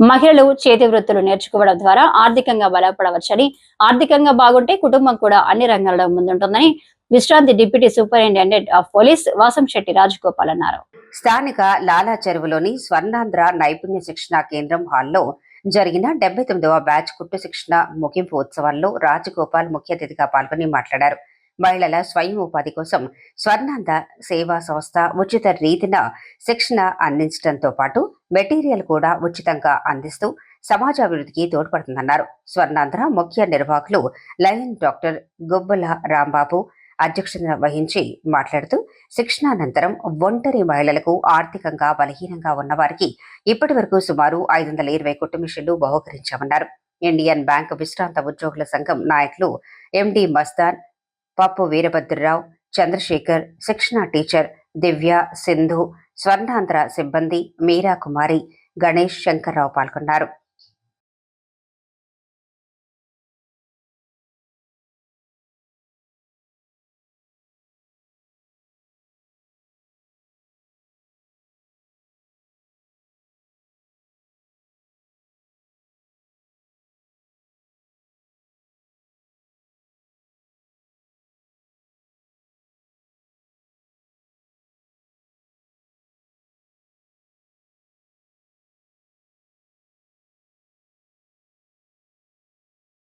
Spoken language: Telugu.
మహిళలు చేతి వృత్తులు నేర్చుకోవడం ద్వారా ఆర్థికంగా బలపడవచ్చని ఆర్థికంగా బాగుంటే కుటుంబం కూడా అన్ని రంగాల్లో ముందుంటుందని విశ్రాంతి deputy superintendent of police Vasam Shetty Rajagopal అన్నారు. స్థానిక లాలా చెరువులోని స్వర్ణాంధ్ర నైపుణ్య శిక్షణ కేంద్రం హాల్లో జరిగిన డెబ్బై తొమ్మిదవ బ్యాచ్ కుట్టు శిక్షణ ముగింపు ఉత్సవాల్లో రాజగోపాల్ ముఖ్య అతిథిగా పాల్గొని మాట్లాడారు. మహిళల స్వయం ఉపాధి కోసం స్వర్ణాంధ్ర సేవా సంస్థ ఉచిత రీతిన శిక్షణ అందించడంతో పాటు మెటీరియల్ కూడా ఉచితంగా అందిస్తూ సమాజాభివృద్ధికి తోడ్పడుతుందన్నారు. స్వర్ణాంధ్ర ముఖ్య నిర్వాహకులు లయన్ డాక్టర్ గుబ్బల రాంబాబు అధ్యక్షత వహించి మాట్లాడుతూ శిక్షణానంతరం ఒంటరి మహిళలకు ఆర్థికంగా బలహీనంగా ఉన్నవారికి ఇప్పటి వరకు సుమారు ఐదు వందల ఇరవై కుట్టు బహుకరించామన్నారు. ఇండియన్ బ్యాంక్ విశ్రాంత ఉద్యోగుల సంఘం నాయకులు ఎండి మస్తాన్ పప్పు వీరభద్రరావు చంద్రశేఖర్ శిక్షణ టీచర్ దివ్య సింధు స్వర్ణాంధ్ర సిబ్బంది మీరా కుమారి గణేష్ శంకర్రావు పాల్గొన్నారు.